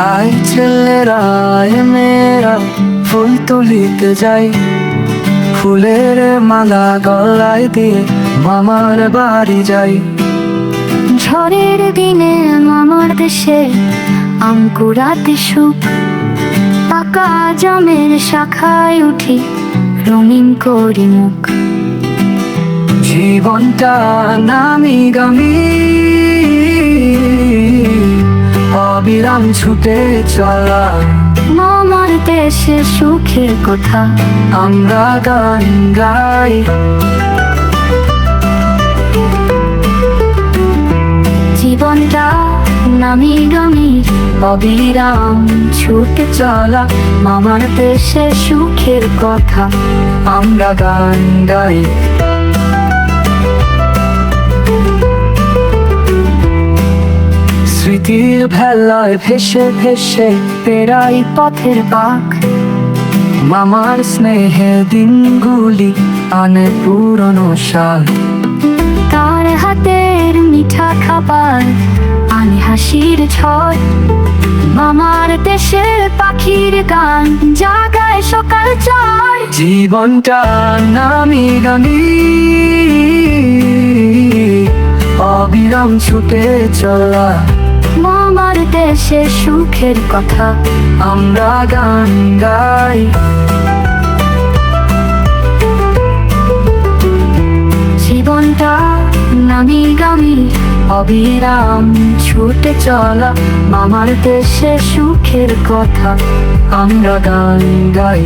আয় ছেলেরা আয় মেয়েরা ফুল তুলিতে যাই। ফুলের মালা গলায় দিয়ে মামার বাড়ি যাই। ঝড়ের দিনে মামার দেশে আঙ্কুরাতে সুখ। পাকা জামের শাখায় উঠি রঙিন করি মুখ। জীবনটা নামি গামি। অবিরাম ছুটে চলা। মামার দেশে সুখের কথা। আমরা গান গাই। জীবনটা নামি গামি অবিরাম ছুটে চলা। মামার দেশে সুখের কথা। আমরা গান গাই। স্মৃতির ভেলায় ভেসে ভেসে পেরাই পথের পাক মামার স্নেহের দিনগুলি আনে পুরনো সাল। তার হাতের মিঠা খাবার আনে হাসির ছয়। মামার দেশে পাখির গান জাগায় সকাল চায়। জীবনটা নামি গানি অবিরাম ছুটে চলা। দেশে সুখের কথা আমরা গান গাই। জীবনটা নামি গামি অবিরাম ছুটে চলা মামার দেশে সুখের কথা আমরা গান গাই।